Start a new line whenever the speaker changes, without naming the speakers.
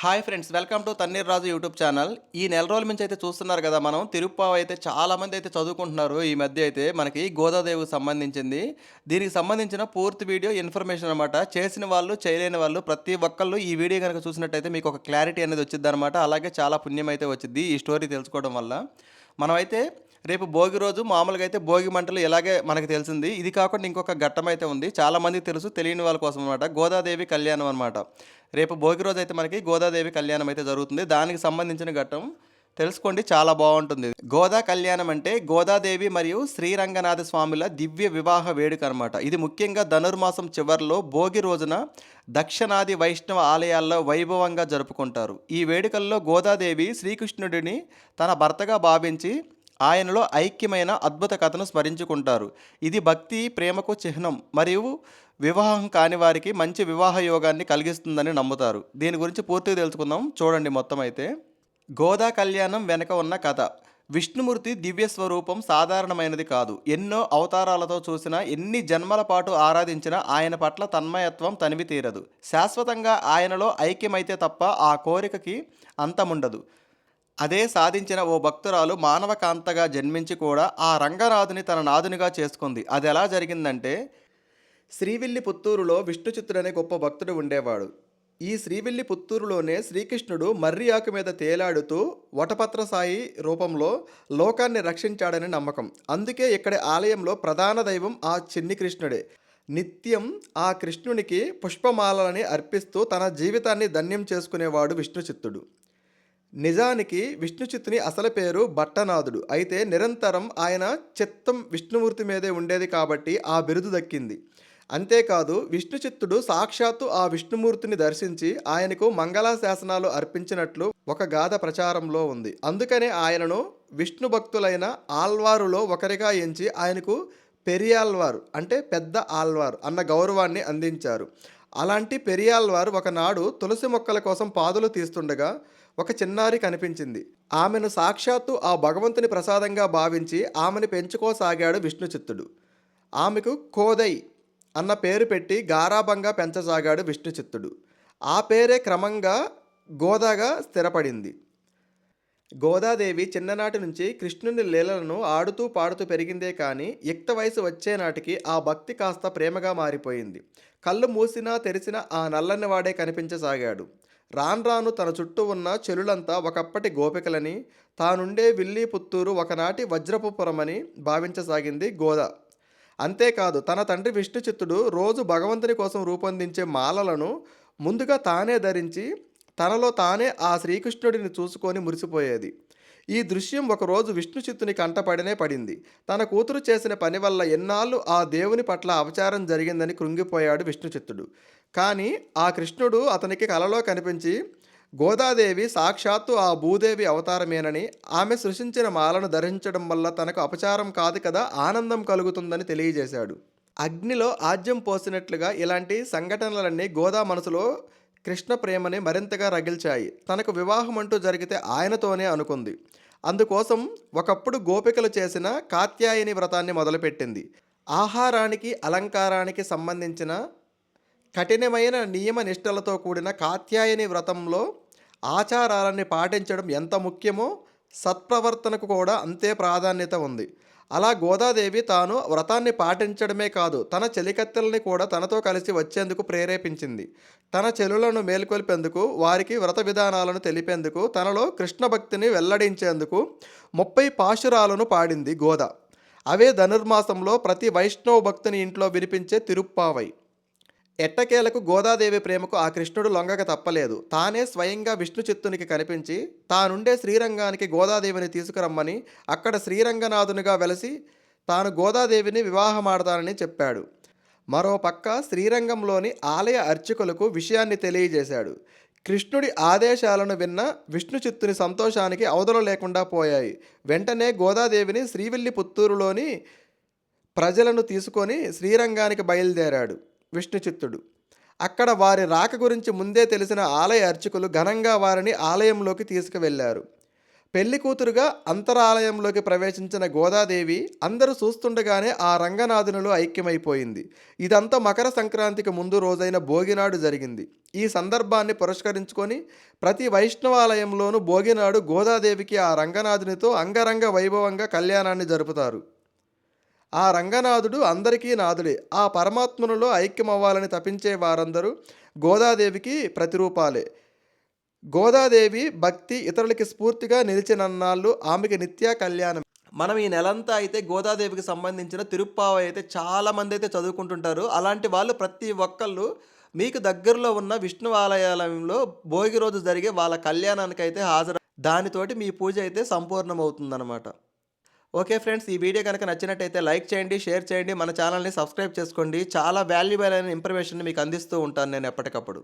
Hi friends welcome to Thanneer Raju YouTube channel. ఈ నెల రోజుల నుంచి అయితే చూస్తున్నారు కదా మనం తిరుప్పావ అయితే చాలా మంది అయితే చదువుకుంటున్నారు ఈ మధ్య అయితే మనకి గోదాదేవికి సంబంధించింది. దీనికి సంబంధించిన పూర్తి వీడియో ఇన్ఫర్మేషన్ అనమాట చేసిన వాళ్ళు చేయలేని వాళ్ళు ప్రతి ఒక్కళ్ళు ఈ వీడియో కనుక చూసినట్టయితే మీకు ఒక క్లారిటీ అనేది వచ్చింది అనమాట అలాగే చాలా పుణ్యం అయితే వచ్చింది ఈ స్టోరీ తెలుసుకోవడం వల్ల. మనమైతే రేపు భోగి రోజు మామూలుగా అయితే భోగి మంటలు ఇలాగే మనకు తెలిసింది. ఇది కాకుండా ఇంకొక ఘట్టం అయితే ఉంది చాలామంది తెలుసు తెలియని వాళ్ళ కోసం అనమాట గోదాదేవి కళ్యాణం అనమాట రేపు భోగి రోజు అయితే మనకి గోదాదేవి కళ్యాణం అయితే జరుగుతుంది. దానికి సంబంధించిన ఘట్టం తెలుసుకోండి చాలా బాగుంటుంది. గోదా కళ్యాణం అంటే గోదాదేవి మరియు శ్రీరంగనాథ స్వాముల దివ్య వివాహ వేడుక అనమాట ఇది ముఖ్యంగా ధనుర్మాసం చివరిలో భోగి రోజున దక్షిణాది వైష్ణవ ఆలయాల్లో వైభవంగా జరుపుకుంటారు. ఈ వేడుకల్లో గోదాదేవి శ్రీకృష్ణుడిని తన భర్తగా భావించి ఆయనలో ఐక్యమైన అద్భుత కథను స్మరించుకుంటారు. ఇది భక్తి ప్రేమకు చిహ్నం మరియు వివాహం కాని వారికి మంచి వివాహ యోగాన్ని కలిగిస్తుందని నమ్ముతారు. దీని గురించి పూర్తిగా తెలుసుకుందాం. చూడండి మొత్తం అయితే. గోదా కళ్యాణం వెనక ఉన్న కథ. విష్ణుమూర్తి దివ్య స్వరూపం సాధారణమైనది కాదు. ఎన్నో అవతారాలతో చూసిన ఎన్ని జన్మల పాటు ఆరాధించినా ఆయన పట్ల తన్మయత్వం తనివి తీరదు. శాశ్వతంగా ఆయనలో ఐక్యమైతే తప్ప ఆ కోరికకి అంతముండదు. అదే సాధించిన ఓ భక్తురాలు మానవకాంతగా జన్మించి కూడా ఆ రంగనాథుని తన నాదునిగా చేసుకుంది. అది ఎలా జరిగిందంటే శ్రీవిల్లి పుత్తూరులో విష్ణుచిత్తుడనే గొప్ప భక్తుడు ఉండేవాడు. ఈ శ్రీవిల్లి పుత్తూరులోనే శ్రీకృష్ణుడు మర్రి ఆకు మీద తేలాడుతూ వటపత్ర సాయి రూపంలో లోకాన్ని రక్షించాడని నమ్మకం. అందుకే ఇక్కడి ఆలయంలో ప్రధాన దైవం ఆ చిన్ని కృష్ణుడే. నిత్యం ఆ కృష్ణునికి పుష్పమాలని అర్పిస్తూ తన జీవితాన్ని ధన్యం చేసుకునేవాడు విష్ణు చిత్తుడు నిజానికి విష్ణుచిత్తుని అసలు పేరు భట్టనాథుడు. అయితే నిరంతరం ఆయన చిత్తం విష్ణుమూర్తి మీదే ఉండేది కాబట్టి ఆ బిరుదు దక్కింది. అంతేకాదు విష్ణుచిత్తుడు సాక్షాత్తు ఆ విష్ణుమూర్తిని దర్శించి ఆయనకు మంగళాశాసనాలు అర్పించినట్లు ఒక గాథ ప్రచారంలో ఉంది. అందుకనే ఆయనను విష్ణు భక్తులైన ఆల్వారులో ఒకరిగా ఎంచి ఆయనకు పెరియాల్వారు అంటే పెద్ద ఆల్వార్ అన్న గౌరవాన్ని అందించారు. అలాంటి పెరియాల్వారు ఒకనాడు తులసి మొక్కల కోసం పాదులు తీస్తుండగా ఒక చిన్నారి కనిపించింది. ఆమెను సాక్షాత్తు ఆ భగవంతుని ప్రసాదంగా భావించి ఆమెను పెంచుకోసాగాడు విష్ణుచిత్తుడు. ఆమెకు కోదై అన్న పేరు పెట్టి గారాభంగా పెంచసాగాడు విష్ణుచిత్తుడు. ఆ పేరే క్రమంగా గోదాగా స్థిరపడింది. గోదాదేవి చిన్ననాటి నుంచి కృష్ణుని లీలలను ఆడుతూ పాడుతూ పెరిగిందే కానీ యుక్త వయసు వచ్చే నాటికి ఆ భక్తి కాస్త ప్రేమగా మారిపోయింది. కళ్ళు మూసినా తెరిచినా ఆ నల్లని వాడే కనిపించసాగాడు. రాను రాను తన చుట్టూ ఉన్న చెలులంతా ఒకప్పటి గోపికలని తానుండే విల్లి పుత్తూరు ఒకనాటి వజ్రపుపురమని భావించసాగింది గోద. అంతేకాదు తన తండ్రి విష్ణుచిత్తుడు రోజు భగవంతుని కోసం రూపొందించే మాలలను ముందుగా తానే ధరించి తనలో తానే ఆ శ్రీకృష్ణుడిని చూసుకొని మురిసిపోయేది. ఈ దృశ్యం ఒకరోజు విష్ణుచిత్తుని కంటపడినే పడింది. తన కూతురు చేసిన పని వల్ల ఎన్నాళ్ళు ఆ దేవుని పట్ల అపచారం జరిగిందని కృంగిపోయాడు విష్ణుచిత్తుడు కానీ ఆ కృష్ణుడు అతనికి కలలో కనిపించి గోదాదేవి సాక్షాత్తు ఆ భూదేవి అవతారమేనని ఆమె సృష్టించిన మాలను ధరించడం వల్ల తనకు అపచారం కాదు కదా ఆనందం కలుగుతుందని తెలియజేశాడు. అగ్నిలో ఆజ్యం పోసినట్లుగా ఇలాంటి సంఘటనలన్నీ గోదా మనసులో కృష్ణ ప్రేమని మరింతగా రగిల్చాయి. తనకు వివాహం అంటూ జరిగితే ఆయనతోనే అనుకుంది. అందుకోసం ఒకప్పుడు గోపికలు చేసిన కాత్యాయని వ్రతాన్ని మొదలుపెట్టింది. ఆహారానికి అలంకారానికి సంబంధించిన కఠినమైన నియమ నిష్టలతో కూడిన కాత్యాయని వ్రతంలో ఆచారాలని పాటించడం ఎంత ముఖ్యమో సత్ప్రవర్తనకు కూడా అంతే ప్రాధాన్యత ఉంది. అలా గోదాదేవి తాను వ్రతాన్ని పాటించడమే కాదు తన చెలికత్తెల్ని కూడా తనతో కలిసి వచ్చేందుకు ప్రేరేపించింది. తన చెలులను మేల్కొల్పేందుకు వారికి వ్రత విధానాలను తెలిపేందుకు తనలో కృష్ణ భక్తిని వెల్లడించేందుకు ముప్పై పాశురాలను పాడింది గోద. అవే ధనుర్మాసంలో ప్రతి వైష్ణవ భక్తుని ఇంట్లో వినిపించే తిరుప్పావై. ఎట్టకేలకు గోదాదేవి ప్రేమకు ఆ కృష్ణుడు లొంగక తప్పలేదు. తానే స్వయంగా విష్ణు చిత్తునికి కనిపించి తానుండే శ్రీరంగానికి గోదాదేవిని తీసుకురమ్మని అక్కడ శ్రీరంగనాథునిగా వెలసి తాను గోదాదేవిని వివాహమాడతానని చెప్పాడు. మరోపక్క శ్రీరంగంలోని ఆలయ అర్చకులకు విషయాన్ని తెలియజేశాడు. కృష్ణుడి ఆదేశాలను విన్న విష్ణు చిత్తుని సంతోషానికి అవధులు లేకుండా పోయాయి. వెంటనే గోదాదేవిని శ్రీవిల్లి పుత్తూరులోని ప్రజలను తీసుకొని శ్రీరంగానికి బయలుదేరాడు. విష్ణుచిత్తుడు. అక్కడ వారి రాక గురించి ముందే తెలిసిన ఆలయ అర్చకులు ఘనంగా వారిని ఆలయంలోకి తీసుకువెళ్ళారు. పెళ్ళి కూతురుగా అంతరాలయంలోకి ప్రవేశించిన గోదాదేవి అందరూ చూస్తుండగానే ఆ రంగనాథునిలో ఐక్యమైపోయింది. ఇదంతా మకర సంక్రాంతికి ముందు రోజైన భోగినాడు జరిగింది. ఈ సందర్భాన్ని పురస్కరించుకొని ప్రతి వైష్ణవాలయంలోనూ భోగినాడు గోదాదేవికి ఆ రంగనాథునితో అంగరంగ వైభవంగా కళ్యాణాన్ని జరుపుతారు. ఆ రంగనాథుడు అందరికీ నాథుడే ఆ పరమాత్మనులో ఐక్యమవ్వాలని తపించే వారందరూ గోదాదేవికి ప్రతిరూపాలే. గోదాదేవి భక్తి ఇతరులకి స్ఫూర్తిగా నిలిచినన్నాళ్ళు ఆమెకి నిత్య కళ్యాణం. మనం ఈ నెలంతా అయితే గోదాదేవికి సంబంధించిన తిరుప్పావ అయితే చాలామంది అయితే చదువుకుంటుంటారు. అలాంటి వాళ్ళు ప్రతి ఒక్కళ్ళు మీకు దగ్గరలో ఉన్న విష్ణు ఆలయాలయంలో భోగి రోజు జరిగే వాళ్ళ కళ్యాణానికి అయితే హాజరు. దానితోటి మీ పూజ అయితే సంపూర్ణమవుతుందన్నమాట. ఓకే ఫ్రెండ్స్ ఈ వీడియో కనుక నచ్చినట్టయితే లైక్ చేయండి షేర్ చేయండి మన ఛానల్ని సబ్స్క్రైబ్ చేసుకోండి. చాలా వాల్యుబుల్ అయిన ఇన్ఫర్మేషన్ మీకు అందిస్తూ ఉంటాను నేను ఎప్పటికప్పుడు.